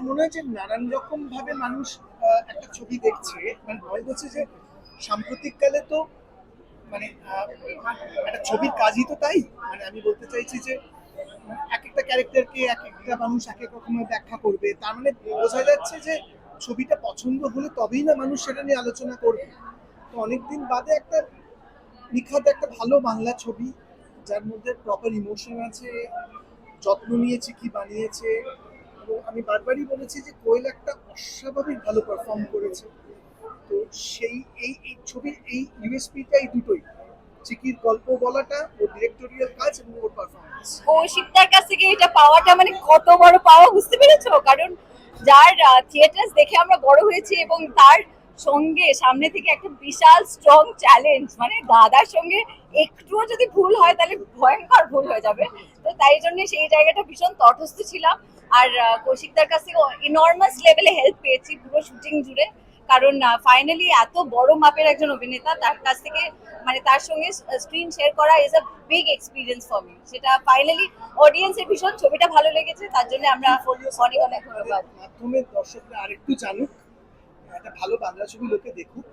আমার মনে হয় যে নানান রকম ভাবে মানুষ একটা ছবি দেখছে। মানে ভয় হচ্ছে যে সাম্প্রতিককালে তো মানে আহ, একটা ছবির কাজই তো তাই। মানে আমি বলতে চাইছি যে এক একটা ক্যারেক্টারকে এক একটা মানুষ এক এক রকমের ব্যাখ্যা করবে। তার মানে বোঝা যাচ্ছে যে ছবিটা পছন্দ হলে তবেই না মানুষ সেটা নিয়ে আলোচনা করবে। তো অনেকদিন বাদে একটা নিখাত একটা ভালো বাংলা ছবি যার মধ্যে প্রপার ইমোশন আছে যত্ন নিয়েছে কি বানিয়েছে বারবারই বলেছি যে কোয়েল একটা অস্বাভাবিক ভালো পারফর্ম করেছে। তো সেই এই এই ছবির এই ইউএসপিটা এই দুটোই। চিকির গল্প বলাটা, ওর ডিরেক্টোরিয়াল কাজ এবং ওর পারফরমেন্স ও কৌশিকদার কাছ থেকে এটা পাওয়াটা মানে কত বড় পাওয়া বুঝতে পেরেছ? কারণ যার থিয়েটার দেখে আমরা বড় হয়েছি এবং তার সঙ্গে সামনে থেকে একটা বিশাল স্ট্রং চ্যালেঞ্জ মানে দাদার সঙ্গে একটুও যদি ভুল হয়, তাহলে ভয়ঙ্কর ভুল হয়ে যাবে। তাই জন্য সেই জায়গাটা ভীষণ তটস্থ ছিলাম। আর কৌশিকদার কাছ থেকে ইনর্মাস লেভেলে হেল্প পেয়েছি পুরো শুটিং জুড়ে। কারণ ফাইনালি এত বড় মাপের একজন অভিনেতা তার কাছ থেকে মানে তার সঙ্গে স্ক্রিন শেয়ার করা is a big experience for me সেটা ফাইনালি অডিয়েন্সের ভীষণ ছবিটা ভালো লেগেছে তার জন্য আমরা অনেক অনেক ধন্যবাদ। তুমি দর্শকরা আরেকটু জানুক একটা ভালো বাংলা ছবি লোকে দেখুক।